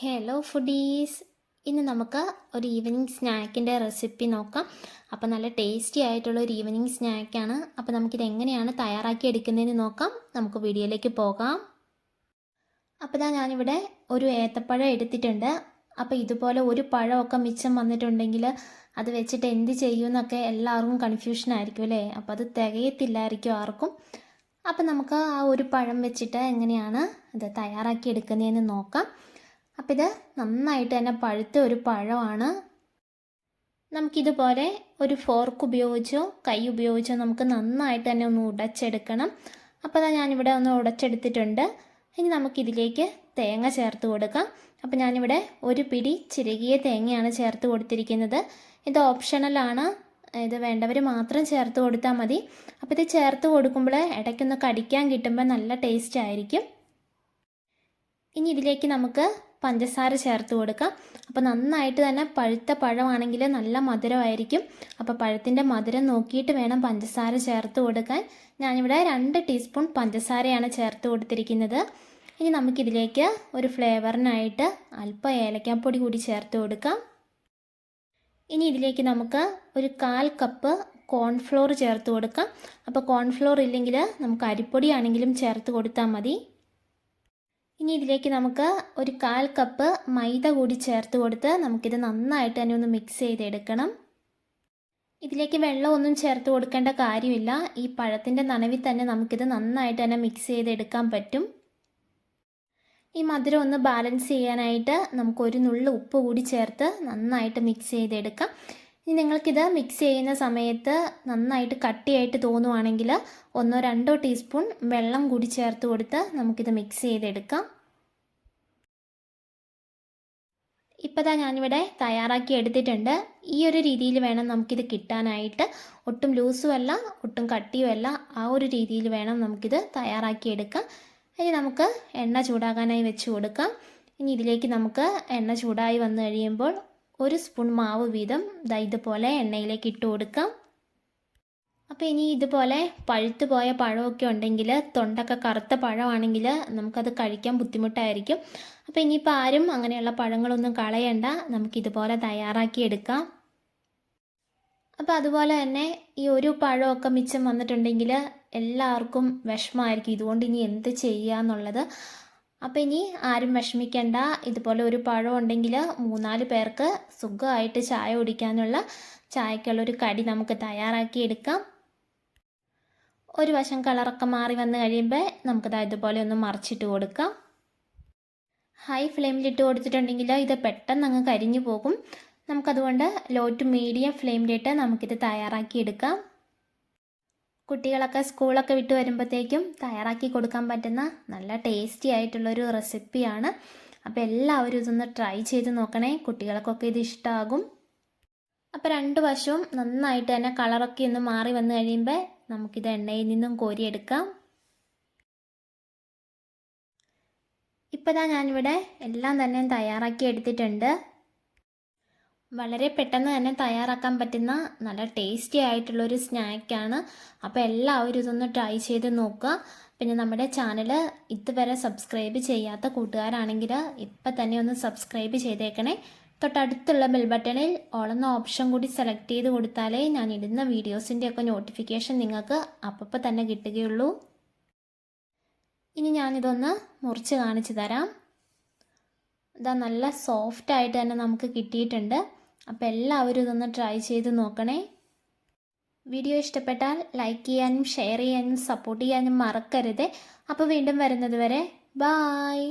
Hello foodies ഇന്ന് നമുക്ക് ഒരു ഈവനിങ് സ്നാക്കിന്റെ റെസിപ്പി നോക്കാം. അപ്പോൾ നല്ല ടേസ്റ്റി ആയിട്ടുള്ള ഒരു ഈവനിങ് സ്നാക്കാണ് അപ്പോൾ നമുക്കിത് എങ്ങനെയാണ് തയ്യാറാക്കി എടുക്കുന്നതെന്ന് നോക്കാം. നമുക്ക് വീഡിയോയിലേക്ക് പോകാം. അപ്പോൾ ഇതാ ഞാനിവിടെ ഒരു ഏത്തപ്പഴം എടുത്തിട്ടുണ്ട്. അപ്പോൾ ഇതുപോലെ ഒരു പഴമൊക്കെ മിച്ചം വന്നിട്ടുണ്ടെങ്കിൽ അത് വെച്ചിട്ട് എന്ത് ചെയ്യുമെന്നൊക്കെ എല്ലാവർക്കും കൺഫ്യൂഷൻ ആയിരിക്കും അല്ലേ? അപ്പോൾ അത് തികയത്തില്ലായിരിക്കും ആർക്കും. അപ്പോൾ നമുക്ക് ആ ഒരു പഴം വെച്ചിട്ട് എങ്ങനെയാണ് ഇത് തയ്യാറാക്കി എടുക്കുന്നതെന്ന് നോക്കാം. അപ്പം ഇത് നന്നായിട്ട് തന്നെ പഴുത്ത ഒരു പഴമാണ്. നമുക്കിതുപോലെ ഒരു ഫോർക്ക് ഉപയോഗിച്ചോ കൈ ഉപയോഗിച്ചോ നമുക്ക് നന്നായിട്ട് തന്നെ ഒന്ന് ഉടച്ചെടുക്കണം. അപ്പോൾ അതാ ഞാനിവിടെ ഒന്ന് ഉടച്ചെടുത്തിട്ടുണ്ട്. ഇനി നമുക്കിതിലേക്ക് തേങ്ങ ചേർത്ത് കൊടുക്കാം. അപ്പോൾ ഞാനിവിടെ ഒരു പിടി ചിരകിയ തേങ്ങയാണ് ചേർത്ത് കൊടുത്തിരിക്കുന്നത്. ഇത് ഓപ്ഷണലാണ് ഇത് വേണ്ടവർ മാത്രം ചേർത്ത് കൊടുത്താൽ മതി. അപ്പോൾ ഇത് ചേർത്ത് കൊടുക്കുമ്പോൾ ഇടയ്ക്കൊന്ന് കടിക്കാൻ കിട്ടുമ്പോൾ നല്ല ടേസ്റ്റ് ആയിരിക്കും. ഇനി ഇതിലേക്ക് നമുക്ക് പഞ്ചസാര ചേർത്ത് കൊടുക്കാം. അപ്പോൾ നന്നായിട്ട് തന്നെ പഴുത്ത പഴമാണെങ്കിൽ നല്ല മധുരമായിരിക്കും. അപ്പോൾ പഴത്തിന്റെ മധുരം നോക്കിയിട്ട് വേണം പഞ്ചസാര ചേർത്ത് കൊടുക്കാൻ. ഞാനിവിടെ രണ്ട് ടീസ്പൂൺ പഞ്ചസാരയാണ് ചേർത്ത് കൊടുത്തിരിക്കുന്നത്. ഇനി നമുക്കിതിലേക്ക് ഒരു ഫ്ലേവറിനായിട്ട് അല്പം ഏലക്കാപ്പൊടി കൂടി ചേർത്ത് കൊടുക്കാം. ഇനി ഇതിലേക്ക് നമുക്ക് ഒരു കാൽ കപ്പ് കോൺഫ്ലോർ ചേർത്ത് കൊടുക്കാം. അപ്പോൾ കോൺഫ്ലോർ ഇല്ലെങ്കിൽ നമുക്ക് അരിപ്പൊടി ആണെങ്കിലും ചേർത്ത് കൊടുത്താൽ മതി. ഇനി ഇതിലേക്ക് നമുക്ക് ഒരു കാൽ കപ്പ് മൈദ കൂടി ചേർത്ത് കൊടുത്ത് നമുക്കിത് നന്നായിട്ട് തന്നെ ഒന്ന് മിക്സ് ചെയ്തെടുക്കണം. ഇതിലേക്ക് വെള്ളമൊന്നും ചേർത്ത് കൊടുക്കേണ്ട കാര്യമില്ല. ഈ പഴത്തിന്റെ നനവിൽ തന്നെ നമുക്കിത് നന്നായിട്ട് തന്നെ മിക്സ് ചെയ്തെടുക്കാൻ പറ്റും. ഈ മധുരം ഒന്ന് ബാലൻസ് ചെയ്യാനായിട്ട് നമുക്ക് ഒരു നുള്ളു ഉപ്പ് കൂടി ചേർത്ത് നന്നായിട്ട് മിക്സ് ചെയ്തെടുക്കാം. ഇനി നിങ്ങൾക്കിത് മിക്സ് ചെയ്യുന്ന സമയത്ത് നന്നായിട്ട് കട്ടിയായിട്ട് തോന്നുവാണെങ്കിൽ ഒന്നോ രണ്ടോ ടീസ്പൂൺ വെള്ളം കൂടി ചേർത്ത് കൊടുത്ത് നമുക്കിത് മിക്സ് ചെയ്തെടുക്കാം. ഇപ്പോൾ തന്നെ ഞാനിവിടെ തയ്യാറാക്കി എടുത്തിട്ടുണ്ട്. ഈ ഒരു രീതിയിൽ വേണം നമുക്കിത് കിട്ടാനായിട്ട്. ഒട്ടും ലൂസുമല്ല ഒട്ടും കട്ടിയുമല്ല ആ ഒരു രീതിയിൽ വേണം നമുക്കിത് തയ്യാറാക്കി എടുക്കാം. ഇനി നമുക്ക് എണ്ണ ചൂടാകാനായി വെച്ച് കൊടുക്കാം. ഇനി ഇതിലേക്ക് നമുക്ക് എണ്ണ ചൂടായി വന്നു കഴിയുമ്പോൾ ഒരു സ്പൂൺ മാവ് വീതം. ദാ ഇതുപോലെ എണ്ണയിലേക്ക് ഇട്ട് കൊടുക്കാം. അപ്പോൾ ഇനി ഇതുപോലെ പഴുത്തു പോയ പഴമൊക്കെ ഉണ്ടെങ്കിൽ തൊണ്ടൊക്കെ കറുത്ത പഴമാണെങ്കിൽ നമുക്കത് കഴിക്കാൻ ബുദ്ധിമുട്ടായിരിക്കും. അപ്പോൾ ഇനിയിപ്പോൾ ആരും അങ്ങനെയുള്ള പഴങ്ങളൊന്നും കളയണ്ട. നമുക്കിതുപോലെ തയ്യാറാക്കി എടുക്കാം. അപ്പോൾ അതുപോലെ തന്നെ ഈ ഒരു പഴമൊക്കെ മിച്ചം വന്നിട്ടുണ്ടെങ്കിൽ എല്ലാവർക്കും വിഷമമായിരിക്കും ഇതുകൊണ്ട് ഇനി എന്ത് ചെയ്യുക എന്നുള്ളത് അപ്പോൾ ഇനി ആരും വിഷമിക്കേണ്ട. ഇതുപോലെ ഒരു പഴം ഉണ്ടെങ്കിൽ മൂന്നാൽ പേർക്ക് സുഖമായിട്ട് ചായ കുടിക്കാനുള്ള ചായക്കുള്ളൊരു കടി നമുക്ക് തയ്യാറാക്കി എടുക്കാം. ഒരു വശം കളറൊക്കെ മാറി വന്ന് കഴിയുമ്പോൾ നമുക്കത് ഇതുപോലെ ഒന്ന് മറിച്ചിട്ട് കൊടുക്കാം. ഹൈ ഫ്ലെയിമിലിട്ട് കൊടുത്തിട്ടുണ്ടെങ്കിൽ ഇത് പെട്ടെന്ന് അങ്ങ് കരിഞ്ഞു പോകും. നമുക്കതുകൊണ്ട് ലോ ടു മീഡിയം ഫ്ലെയിമിലിട്ട് നമുക്കിത് തയ്യാറാക്കി എടുക്കാം. കുട്ടികളൊക്കെ സ്കൂളൊക്കെ വിട്ട് വരുമ്പോഴത്തേക്കും തയ്യാറാക്കി കൊടുക്കാൻ പറ്റുന്ന നല്ല ടേസ്റ്റി ആയിട്ടുള്ളൊരു റെസിപ്പിയാണ് അപ്പോൾ എല്ലാവരും ഇതൊന്ന് ട്രൈ ചെയ്ത് നോക്കണേ. കുട്ടികൾക്കൊക്കെ ഇത് ഇഷ്ടമാകും അപ്പോൾ രണ്ട് വശവും നന്നായിട്ട് തന്നെ കളറൊക്കെ ഒന്ന് മാറി വന്നു കഴിയുമ്പോൾ നമുക്കിത് എണ്ണയിൽ നിന്നും കോരിയെടുക്കാം. ഇപ്പോൾ ഞാൻ ഞാനിവിടെ എല്ലാം തന്നെ തയ്യാറാക്കി എടുത്തിട്ടുണ്ട്. വളരെ പെട്ടെന്ന് തന്നെ തയ്യാറാക്കാൻ പറ്റുന്ന നല്ല ടേസ്റ്റി ആയിട്ടുള്ളൊരു സ്നാക്കാണ് അപ്പോൾ എല്ലാവരും ഇതൊന്ന് ട്രൈ ചെയ്ത് നോക്കുക. പിന്നെ നമ്മുടെ ചാനൽ ഇതുവരെ സബ്സ്ക്രൈബ് ചെയ്യാത്ത കൂട്ടുകാരാണെങ്കിൽ ഇപ്പം തന്നെ ഒന്ന് സബ്സ്ക്രൈബ് ചെയ്തേക്കണേ. തൊട്ടടുത്തുള്ള ബെൽ ബട്ടണിൽ ഓളെന്ന ഓപ്ഷൻ കൂടി സെലക്ട് ചെയ്ത് കൊടുത്താലേ ഞാൻ ഇടുന്ന വീഡിയോസിന്റെ ഒക്കെ നോട്ടിഫിക്കേഷൻ നിങ്ങൾക്ക് അപ്പപ്പം തന്നെ കിട്ടുകയുള്ളൂ. ഇനി ഞാനിതൊന്ന് മുറിച്ച് കാണിച്ചു തരാം. ഇതാ നല്ല സോഫ്റ്റ് ആയിട്ട് തന്നെ നമുക്ക് കിട്ടിയിട്ടുണ്ട്. അപ്പോൾ എല്ലാവരും ഇതൊന്ന് ട്രൈ ചെയ്ത് നോക്കണേ. വീഡിയോ ഇഷ്ടപ്പെട്ടാൽ ലൈക്ക് ചെയ്യാനും ഷെയർ ചെയ്യാനും സപ്പോർട്ട് ചെയ്യാനും മറക്കരുത്. അപ്പോൾ വീണ്ടും വരുന്നത് വരെ ബായ്